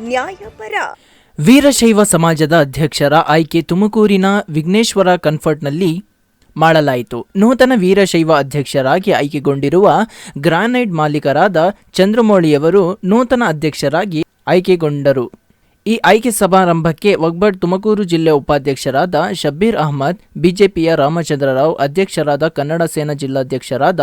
ನ್ಯಾಯಪರ. ವೀರಶೈವ ಸಮಾಜದ ಅಧ್ಯಕ್ಷರ ಆಯ್ಕೆ ತುಮಕೂರಿನ ವಿಘ್ನೇಶ್ವರ ಕನ್ಫರ್ಟ್ನಲ್ಲಿ ಮಾಡಲಾಯಿತು. ನೂತನ ವೀರಶೈವ ಅಧ್ಯಕ್ಷರಾಗಿ ಆಯ್ಕೆಗೊಂಡಿರುವ ಗ್ರಾನೈಟ್ ಮಾಲೀಕರಾದ ಚಂದ್ರಮೌಳಿಯವರು ನೂತನ ಅಧ್ಯಕ್ಷರಾಗಿ ಆಯ್ಕೆಗೊಂಡರು. ಈ ಆಯ್ಕೆ ಸಮಾರಂಭಕ್ಕೆ ಒಗ್ಬಟ್ ತುಮಕೂರು ಜಿಲ್ಲೆ ಉಪಾಧ್ಯಕ್ಷರಾದ ಶಬ್ಬೀರ್ ಅಹಮದ್, ಬಿಜೆಪಿಯ ರಾಮಚಂದ್ರರಾವ್ ಅಧ್ಯಕ್ಷರಾದ ಕನ್ನಡ ಸೇನಾ ಜಿಲ್ಲಾಧ್ಯಕ್ಷರಾದ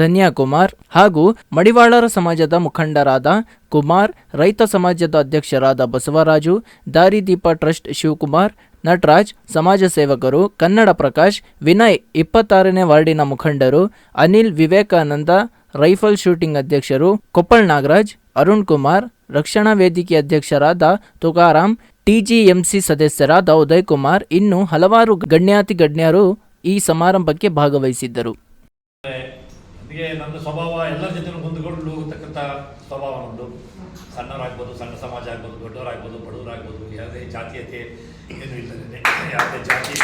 ಧನ್ಯಾಕುಮಾರ್ ಹಾಗೂ ಮಡಿವಾಳರ ಸಮಾಜದ ಮುಖಂಡರಾದ ಕುಮಾರ್, ರೈತ ಸಮಾಜದ ಅಧ್ಯಕ್ಷರಾದ ಬಸವರಾಜು, ದಾರಿದೀಪ ಟ್ರಸ್ಟ್ ಶಿವಕುಮಾರ್, ನಟರಾಜ್, ಸಮಾಜ ಸೇವಕರು ಕನ್ನಡ ಪ್ರಕಾಶ್, ವಿನಯ್ ಇಪ್ಪತ್ತಾರನೇ ವಾರ್ಡಿನ ಮುಖಂಡರು, ಅನಿಲ್ ವಿವೇಕಾನಂದ ರೈಫಲ್ ಶೂಟಿಂಗ್ ಅಧ್ಯಕ್ಷರು ಕೊಪ್ಪಳ್ ನಾಗರಾಜ್, ಅರುಣ್ ಕುಮಾರ್ ರಕ್ಷಣಾ ವೇದಿಕೆ ಅಧ್ಯಕ್ಷರಾದ ತುಕಾರಾಂ ಟಿಜಿಎಂಸಿ ಸದಸ್ಯರಾದ ಉದಯ್ ಕುಮಾರ್ ಇನ್ನು ಹಲವಾರು ಗಣ್ಯಾತಿ ಗಣ್ಯರು ಈ ಸಮಾರಂಭಕ್ಕೆ ಭಾಗವಹಿಸಿದ್ದರು. ನನ್ನ ಸ್ವಭಾವ, ಎಲ್ಲರ ಜೊತೆ ಹೊಂದಿಕೊಂಡು ಹೋಗತಕ್ಕಂಥ ಸ್ವಭಾವ ನಮ್ಮದು ಸಣ್ಣವರಾಗ್ಬೋದು, ಸಣ್ಣ ಸಮಾಜ ಆಗ್ಬೋದು, ದೊಡ್ಡವರಾಗ್ಬೋದು, ಬಡವರಾಗ್ಬೋದು, ಯಾವುದೇ ಜಾತೀಯತೆ ಏನು ಇಲ್ಲದೇ ಯಾವುದೇ ಜಾತಿ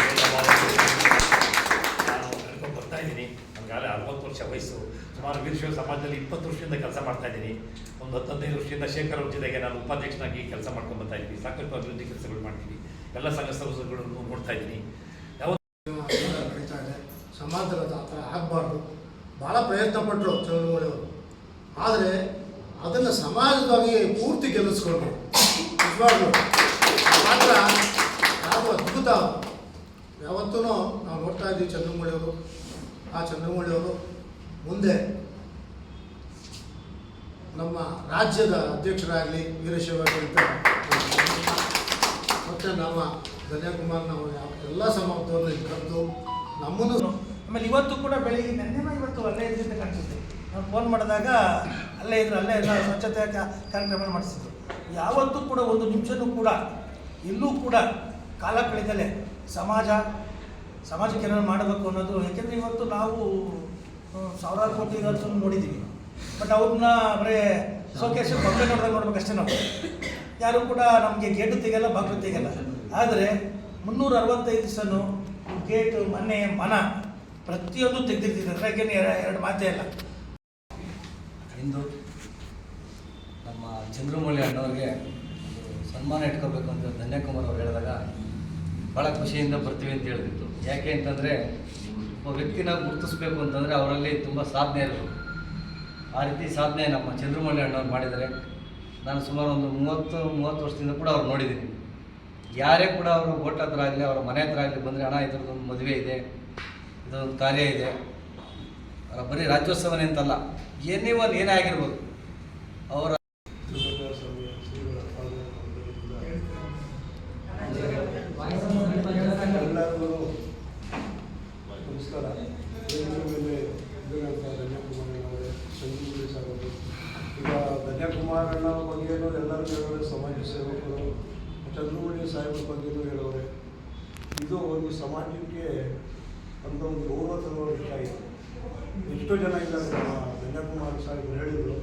ನಾನು ಬರ್ತಾ ಇದ್ದೀನಿ. ನನಗಾಗಲೇ ಅರವತ್ತು ವರ್ಷ ವಯಸ್ಸು. ಸುಮಾರು ವೀರಶೈವ ಸಮಾಜದಲ್ಲಿ ಇಪ್ಪತ್ತು ವರ್ಷದಿಂದ ಕೆಲಸ ಮಾಡ್ತಾ ಇದ್ದೀನಿ. ಒಂದು ಹತ್ತು ಹದಿನೈದು ವರ್ಷದಿಂದ ಶೇಖರ್ ಅವ್ರ ಜೊತೆಗೆ ನಾನು ಉಪಾಧ್ಯಕ್ಷನಾಗಿ ಕೆಲಸ ಮಾಡ್ಕೊಂಡು ಬರ್ತಾ ಇದ್ದೀನಿ. ಸಾಕಷ್ಟು ಅಭಿವೃದ್ಧಿ ಕೆಲಸಗಳು ಮಾಡ್ತೀನಿ. ಎಲ್ಲ ಸಂಘ ಸಂಸ್ಥೆಗಳನ್ನು ನೋಡ್ತಾ ಇದ್ದೀನಿ. ಸಮಾಜದ ಥರ ಆಗಬಾರ್ದು. ಭಾಳ ಪ್ರಯತ್ನ ಪಟ್ಟರು ಅವರು. ಆದರೆ ಅದನ್ನು ಸಮಾಜವಾಗಿ ಪೂರ್ತಿ ಗೆಲ್ಲಿಸ್ಕೊಂಡ್ರು. ನಿಜವಾಗ್ಲು. ಮಾತ್ರ ಯಾವ ಅದ್ಭುತ. ಯಾವತ್ತೂ ನಾವು ನೋಡ್ತಾ ಇದ್ದೀವಿ ಚಂದ್ರಮೌಳಿಯವರು ಆ ಚಂದ್ರಮೌಳಿಯವರು ಮುಂದೆ ನಮ್ಮ ರಾಜ್ಯದ ಅಧ್ಯಕ್ಷರಾಗಲಿ ಅಂತ ಮತ್ತು ನಮ್ಮ ಧನ್ಯಕುಮಾರ್ ನಾವು ಎಲ್ಲ ಸಮಾಪ್ತವನ್ನು ಕರೆದು ನಮ್ಮನ್ನು ಆಮೇಲೆ ಇವತ್ತು ಕೂಡ ಬೆಳಿಗ್ಗೆ ನೆನ್ನೆನೋ ಇವತ್ತು ಅಲ್ಲೇ ಇದ್ರಿ ಅಂತ ಕಾಣಿಸುತ್ತೆ. ನಾವು ಫೋನ್ ಮಾಡಿದಾಗ ಅಲ್ಲೇ ಇದ್ರು, ಅಲ್ಲೇ ಎಲ್ಲ ಸ್ವಚ್ಛತೆ ಕಾರ್ಯಕ್ರಮ ಮಾಡಿಸಿದ್ರು. ಯಾವತ್ತೂ ಕೂಡ ಒಂದು ನಿಮಿಷನೂ ಕೂಡ, ಇಲ್ಲೂ ಕೂಡ ಕಾಲ ಕಳೆದಲೇ ಸಮಾಜ, ಸಮಾಜಕ್ಕೆ ಏನಾದ್ರು ಮಾಡಬೇಕು ಅನ್ನೋದು. ಯಾಕೆಂದರೆ ಇವತ್ತು ನಾವು ಸಾವಿರಾರು ಕೋಟಿ ಇರೋದು ನೋಡಿದ್ದೀವಿ ಬಟ್ ಅವ್ರನ್ನ ಬರೀ ಸೋಕೇಶ್ ಬಗ್ಗೆ ನೋಡಿದಾಗ ನೋಡ್ಬೇಕಷ್ಟೇ ನಾವು. ಯಾರು ಕೂಡ ನಮಗೆ ಗೇಟು ತೆಗೆಯಲ್ಲ, ಬಾಗಿಲು ತೆಗೆಯಲ್ಲ. ಆದರೆ ಮುನ್ನೂರ ಅರವತ್ತೈದು ದಿವಸನೂ ಗೇಟು ಮನೆ, ಮನ ಪ್ರತಿಯೊಂದು ತೆಗೆದಿರ್ತೀವಿ ಅದ್ರಾಗೇನು ಎರ- ಎರಡು ಮಾತೇ ಇಲ್ಲ. ಇಂದು ನಮ್ಮ ಚಂದ್ರಮೌಳಿ ಅಣ್ಣವ್ರಿಗೆ ಸನ್ಮಾನ ಇಟ್ಕೋಬೇಕು ಅಂತ ಧನ್ಯಕುಮಾರ್ ಅವ್ರು ಹೇಳಿದಾಗ ಭಾಳ ಖುಷಿಯಿಂದ ಬರ್ತೀವಿ ಅಂತ ಹೇಳ್ತಿತ್ತು ಯಾಕೆ ಅಂತಂದರೆ ಒಬ್ಬ ವ್ಯಕ್ತಿನ ಗುರುತಿಸ್ಬೇಕು ಅಂತಂದರೆ ಅವರಲ್ಲಿ ತುಂಬ ಸಾಧನೆ ಇರಬೇಕು. ಆ ರೀತಿ ಸಾಧನೆ ನಮ್ಮ ಚಂದ್ರಮೌಳಿ ಅಣ್ಣವ್ರು ಮಾಡಿದ್ದಾರೆ. ನಾನು ಸುಮಾರು ಒಂದು ಮೂವತ್ತು ಮೂವತ್ತು ವರ್ಷದಿಂದ ಕೂಡ ಅವ್ರು ನೋಡಿದ್ದೀನಿ. ಯಾರೇ ಕೂಡ ಅವರು ಓಟ್ ಹತ್ರ ಆಗಲಿ ಅವರ ಮನೆ ಹತ್ರ ಆಗಲಿ ಬಂದರೆ ಹಣ ಇದ್ರದ್ದೊಂದು ಮದುವೆ ಇದೆ, ಇದೊಂದು ಕಾರ್ಯ ಇದೆ. ಅವರ ಬರೀ ರಾಜ್ಯೋತ್ಸವನೇ ಅಂತಲ್ಲ, ಏನೇ ಒಂದು ಏನೇ ಆಗಿರ್ಬೋದು ಅವರ ಎಲ್ಲರಿಗೂ ನಮಸ್ಕಾರ ವೇದಿಕೆ ಮೇಲೆ ಇದ್ದಂಥ ಧನ್ಯಕುಮಾರಣ್ಣವರೇ ಸಂಜೀವಿ ಸಾಗರು ಈಗ ಧನ್ಯಕುಮಾರಣ್ಣ ಬಗ್ಗೆನೂ ಎಲ್ಲರೂ ಹೇಳೋರೆ ಸಮಾಜ ಸೇವಕರು, ಚಂದ್ರಮೌಳಿ ಸಾಹೇಬ್ರ ಬಗ್ಗೆನೂ ಹೇಳೋರೆ, ಇದು ಒಂದು ಸಮಾಜಕ್ಕೆ ಅಂತ ಒಂದು ಗೌರವ ತರುವ ವಿಷಯ ಇದೆ. ಎಷ್ಟೋ ಜನ ಇದ್ದಾರೆ ನಮ್ಮ ಧನ್ಯಕುಮಾರ್ ಸಾಹೇಬ್ರು ಹೇಳಿದರು,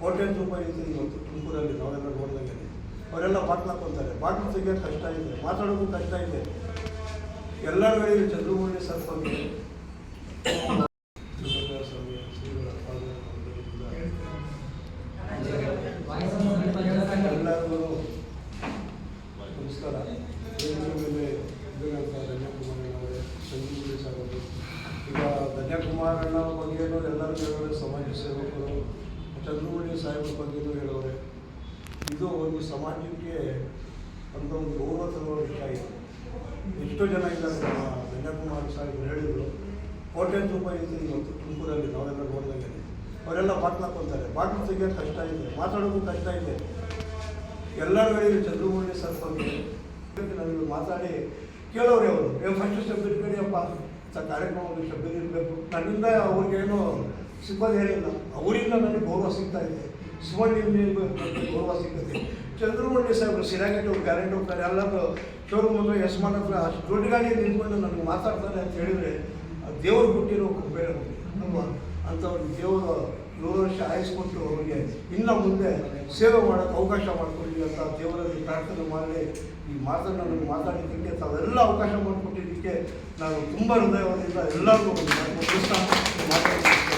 ಕೋಟ್ಯಾಂತರ ರೂಪಾಯಿ ಇದೆ ಇವತ್ತು ತುಮಕೂರಲ್ಲಿ, ನಾವೆಲ್ಲ ನೋಡಿದಂಗೆ. ಅವರೆಲ್ಲ ಬಾಟ್ಲು ಹಾಕೊತಾರೆ ಬಾಟ್ಲು ಕಷ್ಟ ಇದೆ ಮಾತಾಡೋದು ಕಷ್ಟ ಇದೆ. ಎಲ್ಲರೂ ಹೇಳಿದ್ರು, ಚಂದ್ರಮೌಳಿ ಸರ್ ಬಗ್ಗೆ ನಮಸ್ಕಾರ ವೇದಿಕೆ ಮೇಲೆ ಇದ್ದಂಥ ಧನ್ಯಕುಮಾರಣ್ಣವರೇ ಸಂಜೀವಿ ಸಾಗರು ಈಗ ಧನ್ಯಕುಮಾರಣ್ಣ ಬಗ್ಗೆನೂ ಎಲ್ಲರೂ ಹೇಳೋರೆ, ಸಮಾಜ ಸೇವಕರು ಚಂದ್ರಮೌಳಿ ಸಾಹೇಬ್ರ ಬಗ್ಗೆನೂ ಹೇಳೋರೆ. ಇದು ಒಂದು ಸಮಾಜಕ್ಕೆ ಅಂತ ಒಂದು ಗೌರವ ತರುವ ಇದೆ. ಎಷ್ಟೋ ಜನ ಇದ್ದಾರೆ ನಮ್ಮ ಧನ್ಯಕುಮಾರ್ ಹೇಳಿದರು. ಕೋಟ್ಯಾಂತರ ರೂಪಾಯಿ ಇದೆ ಇವತ್ತು ತುಮಕೂರಲ್ಲಿ, ನಾವೆಲ್ಲ ನೋಡಿದಂಗೆ ಅವರೆಲ್ಲ ಬಾಟ್ಲು ಹಾಕ್ಕೊಂತಾರೆ ಬಾಟ್ಲು ತೆಗಿಯೋದು ಕಷ್ಟ ಇದೆ. ಮಾತಾಡೋಕ್ಕೂ ಕಷ್ಟ ಇದೆ. ಎಲ್ಲರೂ ಚಂದ್ರಮೌಳಿ ಸರ್ ಬಗ್ಗೆ ನನಗೆ ಮಾತಾಡಿ ಕೇಳೋರು ಅವರು. ಏನು ಫಸ್ಟ್ ಶಬ್ದ ಇರ್ಬೇಡಿಯಪ್ಪ ಸ ಕಾರ್ಯಕ್ರಮದಲ್ಲಿ ಶಬ್ದ ಇರಬೇಕು. ನನ್ನಿಂದ ಅವ್ರಿಗೇನು ಸಿಬ್ಬಂದಿ ಹೇಳಿಲ್ಲ ಅವರಿಂದ ನನಗೆ ಗೌರವ ಸಿಗ್ತಾ ಇದೆ. ಶಿವಣ್ಣ ಗೌರವ ಸಿಗ್ತದೆ. ಚಂದ್ರಮೌಳಿ ಸಾಹೇಬರು ಸಿರಾಗಿಟ್ಟು ಅವ್ರು ಗ್ಯಾರಂಟಿ ಹೋಗ್ತಾರೆ ಎಲ್ಲರೂ ಶೋರೂಮ್ ಹತ್ರ ಯಶಮಾನ್ ಹತ್ರ ಅಷ್ಟು ದೊಡ್ಡ ಗಾಡಿ ನಿಂತ್ಕೊಂಡು ನನಗೆ ಮಾತಾಡ್ತಾರೆ ಅಂತ ಹೇಳಿದರೆ ದೇವ್ರು ಹುಟ್ಟಿರೋ ಬೇಡ ಅಲ್ವಾ? ಒಂದು ದೇವರು ನೂರು ವರ್ಷ ಆಯಸ್ಕೊಟ್ಟು ಅವರಿಗೆ ಇನ್ನು ಮುಂದೆ ಸೇವೆ ಮಾಡೋಕ್ಕೆ ಅವಕಾಶ ಮಾಡಿಕೊಡಿ ಅಂತ ದೇವರಲ್ಲಿ ಪ್ರಾರ್ಥನೆ ಮಾಡಿ ಈ ಮಾತನ್ನು ಮಾತಾಡಿದ್ದಕ್ಕೆ ತಾವೆಲ್ಲ ಅವಕಾಶ ಮಾಡಿಕೊಟ್ಟಿದ್ದಕ್ಕೆ ನಾನು ತುಂಬ ಹೃದಯವಾದಿಂದ ಎಲ್ಲರಿಗೂ ಮಾತಾಡ್ತೀನಿ